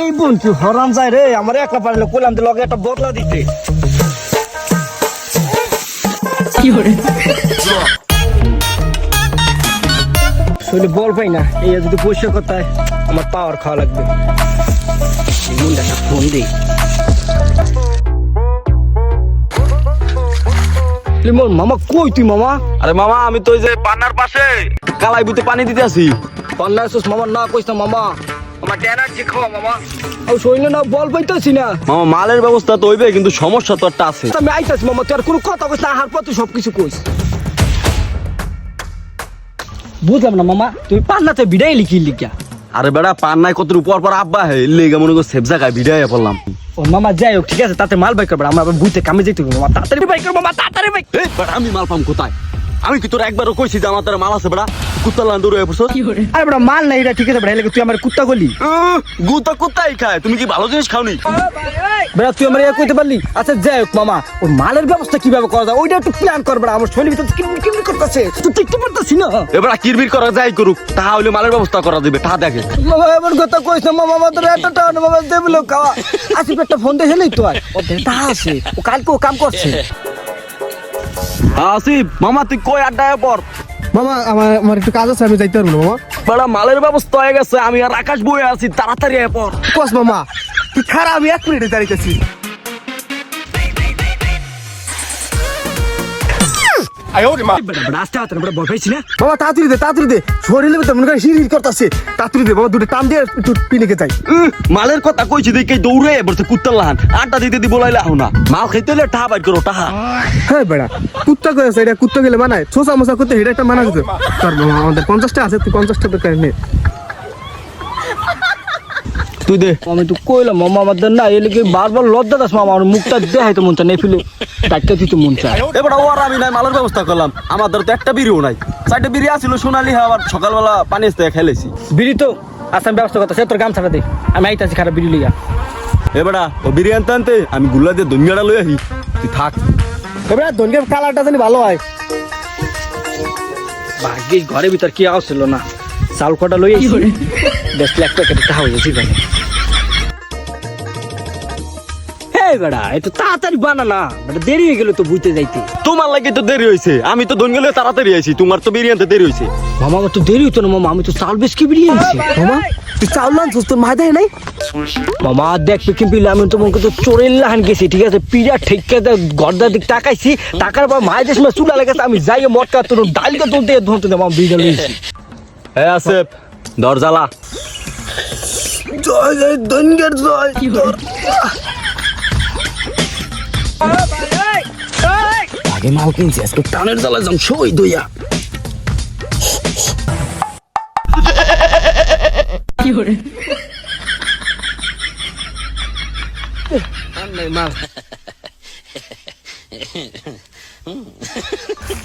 এই বোন কি হরাম যায় রে। আমার একলা পারলে কইলাম লগে একটা বদলা দিতে। শরীরে বল পাই না এই যদি পয়সা কথায় আমার পাওয়ার খাওয়া লাগবে। মুন্ডাটা ফোন দিই লিমন মামা কই তুই মামা? আরে মামা আমি তো ওই যে পান্নার পাশে। কালাই বুতে পানি দিতে আসি। পান্না এসোস মামা না কইস না মামা। আমার খাওয়া মামা। শরীরে না বল পাইতেছি না। মামা মালের ব্যবস্থা তো হইবে কিন্তু সমস্যা তো একটা আছে। আমি আইতাছি মামা তুই আর কোনো কথা কইস না আহার পর তুই সবকিছু কইস। বুঝলাম না মামা তুই পান্নাতে বিদায় লিখি লিখিয়া আরে বেড়া পান নাই কত উপর পর আব্বা হে লেগে মনে করো সেফ জায়গায় ভিড়াইয়া পড়লাম। ও মামা যাই হোক ঠিক আছে তাতে মাল বাইক করবে আমরা বুঝতে কামে যেতে হবে তাড়াতাড়ি বাইক করব তাড়াতাড়ি বাইক আমি মাল পাম কোথায়? আমি কি তোর একবারও কইছি যে আমার তারা মাল আছে বেড়া? কুত্তা লান দৌড়ে পড়ছো আরে বড় মাল নাই এটা ঠিক আছে বড় তুই আমার কুত্তা গলি গুতা কুত্তাই খায় তুমি কি ভালো জিনিস খাওনি? বেড়া তুই আমার ইয়া কইতে পারলি? আচ্ছা যাই হোক মামা ওর মালের ব্যবস্থা কীভাবে করা যায় ওইটা একটু প্ল্যান কর বেড়া আমার শরীর ভিতরে কিরমি কিরমি করতেছে। তুই দেখতে পারতাছি না? এবার কিরবির করা যাই করুক তাহা হইলে মালের ব্যবস্থা করা দিবে তা দেখে। মামা এমন কথা কইস না মামা আমাদের একটা টাউন মামা দেবলো খাওয়া। আসিফ একটা ফোন দিয়ে হেলেই তো আর? ও দেটা আছে ও কালকে ও কাম করছে। আসিফ মামা তুই কই আড্ডায় পর মামা আমার আমার একটু কাজ আছে আমি যাইতে পারব না মামা। বড় মালের ব্যবস্থা হয়ে গেছে আমি আর আকাশ বয়ে আছি তাড়াতাড়ি পর কস মামা তুই খারাপ আমি এক মিনিটে দাঁড়িয়েছি মামা তাড়াতাড়ি দে তাড়াতাড়ি দে। শরীরে ভিতরে করে হির হির করতেছে। তাড়াতাড়ি দে বাবা দুটো টান দিয়ে একটু পিনিকে যাই। মালের কথা কইছি দেখে দৌড়ে বলছে কুত্তার লাহান। আটটা দিতে দি বলাইলে আহ না। মাল খাইতে হলে টাহা বাইর করো টাহা। হ্যাঁ বেড়া। কুত্তা করেছে এটা কুত্তা গেলে মানায়। ছোসা মোসা করতে এটা একটা মানা যেত তোর আমাদের পঞ্চাশটা আছে তুই পঞ্চাশটা দরকার নেই তুই দে। আমি তো কইলাম মামা আমাদের না এলে কি বারবার লজ্জা দাস মামা আমার মুখটা দেখাইতে মন চায় নেফিলে ডাক্তার দিতে মন চায় এবার ওর আমি নাই মালের ব্যবস্থা করলাম। আমাদের তো একটা বিড়িও নাই। চারটে বিড়ি আসছিল সোনালি আবার সকালবেলা পানি আসতে খেলেছি। বিড়ি তো আমি ব্যবস্থা করতে তোর গামছাটা দে। আমি আইতাছি খারাপ বিড়ি লিগা এবারা ও বিড়ি আনতে আনতে আমি গুল্লা দিয়ে দুনিয়াটা লই আহি তুই থাক। এবার ধনকে কালারটা জানি ভালো হয়। ভাগ্যিস ঘরের ভিতর কি আওয়াজ ছিল না। চাল কটা লই আইছি। বেশ লাখ টাকা হয়ে গেছি ভাই। এই বেড়া একটু তাড়াতাড়ি বানা না বেটা দেরি হয়ে গেল তো বুঝতে যাইতে। তোমার লাগে তো দেরি হয়েছে আমি তো দোন গেলে তাড়াতাড়ি আইছি। তোমার তো বিড়ি আনতে দেরি হয়েছে মামা আমার তো দেরি হতো না মামা। আমি তো চাল বেশ কি আনছি। মামা? তুই আনছিস তোর দেয় নাই? মামা দেখবে কি পিলে আমি তোমাকে তো চোরের লাহান গেছি ঠিক আছে? পিড়া ঠেকে গর্দার দিক টাকাইছি টাকার পর মায়ের দেশ চুলা লেগেছে আমি যাই মটকা তোর ডালকে তুলতে ধরতে দেবো আমি লইছি হ্যাঁ আছে দরজালা। জয় জয় ধনকের জয়। আগে মাল কিনছি আজকে টানের জ্বালা যাম সই দইয়া।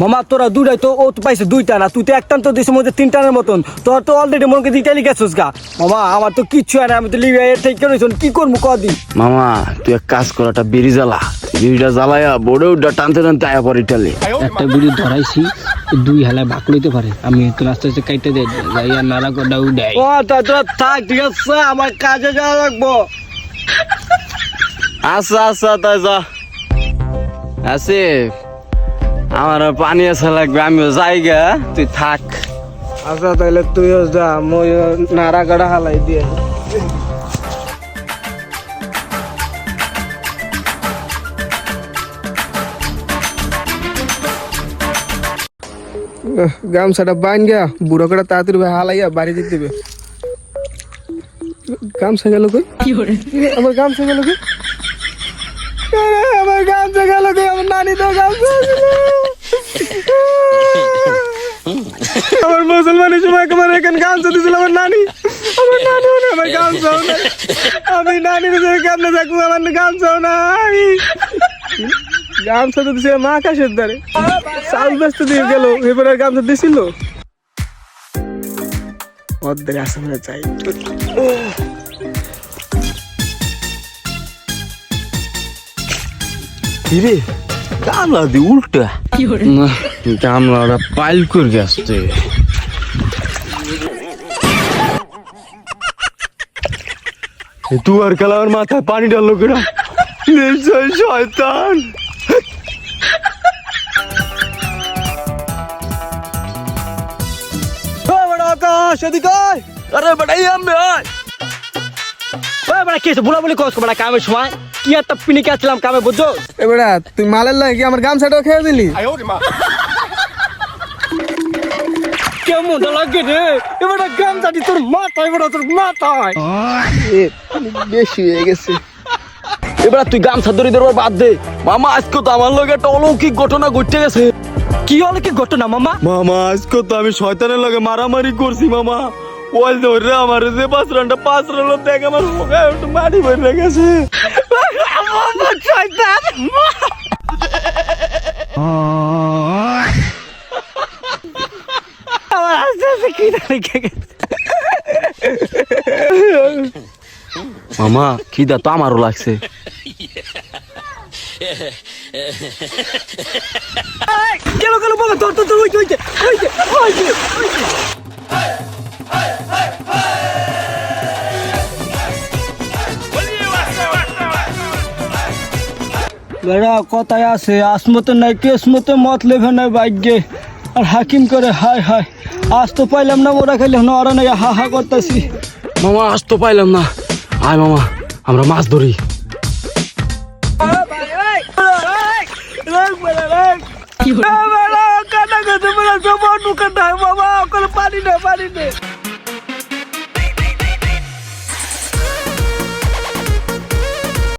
মামা তোরা দুটাই তো ও তো পাইছে দুইটা না তুই তো একটান তো দিছিস মধ্যে তিনটানের মতন। তোর তো অলরেডি মনে করি দিটাই লিখেছিস গা। মামা আমার তো কিচ্ছু হয় না আমি তো লিভে ঠিক কি করব কদিন মামা তুই এক কাজ কর একটা বিড়ি জ্বালা। বিড়িটা জ্বালায়া বোর্ডে উড্ডা টানতে টানতে আয়া পর ইটালি একটা বিড়ি ধরাইছি দুই হেলায় ভাগ লইতে পারে। আমি তো আস্তে আস্তে কাইতে দেয় যাইয়া নাড়া কটা উঠাই ও তা তোরা থাক ঠিক আছে আমার কাজে যাওয়া লাগবো। আচ্ছা আচ্ছা তাই যা। আছে আমার পানি আসা লাগবে আমিও যাই গা তুই থাক। আচ্ছা তাহলে তুইও যা মই নাড়া গাড়া হালাই দিয়ে গামছাটা বাইন গিয়া বুড়ো করে তাড়াতাড়ি ভাই হালাইয়া বাড়ি দিতে হবে গামছা গেল কই? আমার গামছা গেল কই? আমার গেল আমার নানি তো গামছা আমার মুসলমানের সময় আমার এখানে গামছা দিছিল আমার নানি। আমার নানি আমার গামছাও নাই। আমি নানির সাথে কেমনে থাকব আমার গামছাও নাই। গামছা তো দিছে মা আকাশের দ্বারে। চাল ব্যস্ত দিয়ে গেল, এবারে গামছা দিছিল। অর্ধেক আসে মনে চাই কিরে? গামলা দি উল্টা। গামলাটা পাইল করে গেছে দুয়ার কালার মাথায় পানি ডাল কেনা? নিশ্চয় শয়তান। আকাশ এদিকে আরে বেটাই আমি বেটা কি বলা বলি কষ্ট বেটা কামের সময়? কি একটা আসছিলাম কামে বুঝছ? এবারে তুই মালের লাগে আমার গামছাটাও খেয়ে দিলি? কেমন লাগে রে? এবার তোর মাথায় এবার তোর মাথায়। বেশি হয়ে গেছে। এবার তুই গামছা ধরে ধরে বাদ দে। মামা আজকে তো আমার লগে একটা অলৌকিক ঘটনা ঘটতে গেছে। কি অলৌকিক ঘটনা মামা? মামা আজকে তো আমি শয়তানের লাগে মারামারি করছি মামা। ধরে আমার যে দেখ আমার হোগা একটু মাটি বের গেছে আমার আস্তে আস্তে কি লেগে গেছে। মামা খিদা তো আমারও লাগছে। কেন কেন বলো তোর তোর তোর ওইতে ওইতে ওইতে বেড়া কথায় আছে আসমতে নাই কেসমতে মত লেভে নাই ভাগ্যে। আর হাকিম করে হায় হায় আজ তো পাইলাম না ওরা খাইলে না ওরা নাই হা হা করতেছি। মামা আজ তো পাইলাম না। আয় মামা আমরা মাছ ধরি। পানি না পানি না